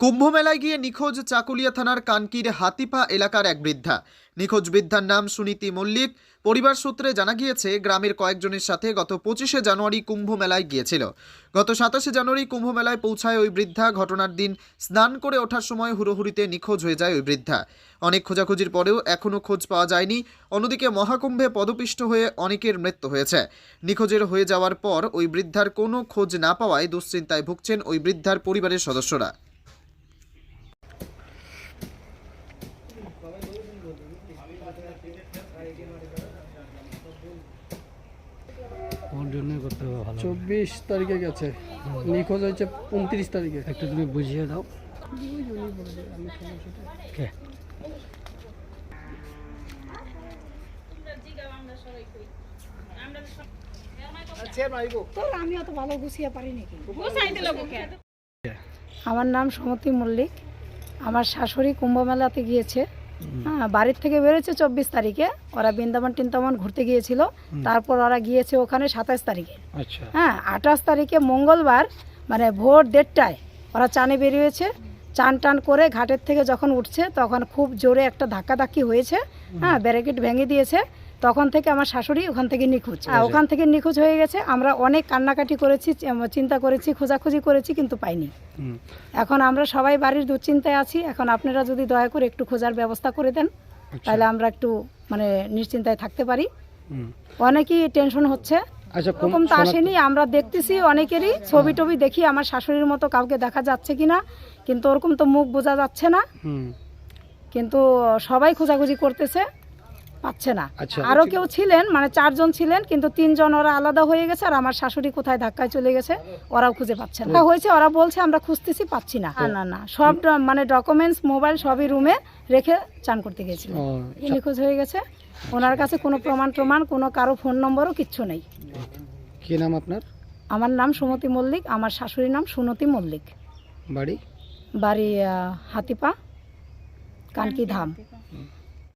কুম্ভমেলায় গিয়ে নিখোঁজ চাকুলিয়া থানার কানকির হাতিপা এলাকার এক বৃদ্ধা। নিখোঁজ বৃদ্ধার নাম সুনীতি মল্লিক। পরিবার সূত্রে জানা গিয়েছে, গ্রামের কয়েকজনের সাথে গত পঁচিশে জানুয়ারি কুম্ভ মেলায় গিয়েছিল। গত সাতাশে জানুয়ারি কুম্ভ মেলায় পৌঁছায় ওই বৃদ্ধা। ঘটনার দিন স্নান করে ওঠার সময় হুড়োহুড়িতে নিখোঁজ হয়ে যায় ওই বৃদ্ধা। অনেক খোঁজাখুঁজির পরেও এখনও খোঁজ পাওয়া যায়নি। অন্যদিকে মহাকুম্ভে পদপিষ্ট হয়ে অনেকের মৃত্যু হয়েছে। নিখোঁজের হয়ে যাওয়ার পর ওই বৃদ্ধার কোনো খোঁজ না পাওয়ায় দুশ্চিন্তায় ভুগছেন ওই বৃদ্ধার পরিবারের সদস্যরা ওর জন্যই করতে হবে ভালো চব্বিশ তারিখে গেছে। নিখোঁজ হয়েছে উনত্রিশ তারিখে। একটু তুমি বুঝিয়ে দাও। আমি অত ভালো গুছিয়ে পারি নাকি আমার নাম সমতি মল্লিক। আমার শাশুড়ি কুম্ভ মেলাতে গিয়েছে। হ্যাঁ বাড়ির থেকে বেরোচ্ছে চব্বিশ তারিখে। ওরা বৃন্দাবন টিন্দাবন ঘুরতে গিয়েছিল। তারপর ওরা গিয়েছে ওখানে সাতাশ তারিখে। আচ্ছা। হ্যাঁ আঠাশ তারিখে মঙ্গলবার মানে ভোর দেড়টায় ওরা চানে বেরিয়েছে। চান টান করে ঘাটের থেকে যখন উঠছে তখন খুব জোরে একটা ধাক্কাধাক্কি হয়েছে। হ্যাঁ ব্যারিকেড ভেঙে দিয়েছে। তখন থেকে আমার শাশুড়ি ওখান থেকে নিখোঁজ। হ্যাঁ, ওখান থেকে নিখোঁজ হয়ে গেছে। আমরা অনেক কান্নাকাটি করেছি চিন্তা করেছি খোঁজাখুঁজি করেছি কিন্তু পাইনি। এখন আমরা সবাই বাড়ির দুশ্চিন্তায় আছি। এখন আপনারা যদি দয়া করে একটু খোঁজার ব্যবস্থা করে দেন তাহলে আমরা একটু মানে নিশ্চিন্তায় থাকতে পারি। অনেকই টেনশন হচ্ছে। আচ্ছা এরকম তো আসেনি আমরা দেখতেছি অনেকেরই। ছবি টবি দেখি আমার শাশুড়ির মতো কাউকে দেখা যাচ্ছে কিনা। কিন্তু ওরকম তো মুখ বোঝা যাচ্ছে না। কিন্তু সবাই খোঁজাখুঁজি করতেছে। পাচ্ছে না। আচ্ছা। আরও কেউ ছিলেন মানে চারজন ছিলেন কিন্তু তিনজন ওরা আলাদা হয়ে গেছে আর আমার শাশুড়ি কোথায় ধাক্কায় চলে গেছে ওরাও খুঁজে পাচ্ছে না। হয়েছে ওরা বলছে আমরা খুঁজতেছি পাচ্ছি না। না, না সব মানে ডকুমেন্টস মোবাইল সবই রুমে রেখে চান করতে গেছিল নিখোঁজ হয়ে গেছে। ওনার কাছে কোনো প্রমাণ প্রমাণ কোনো কারও ফোন নম্বরও কিচ্ছু নেই। কি নাম আপনার? আমার নাম সুমতি মল্লিক আমার শাশুড়ির নাম সুনতি মল্লিক। বাড়ি? বাড়ি হাতিপা কানকি ধাম।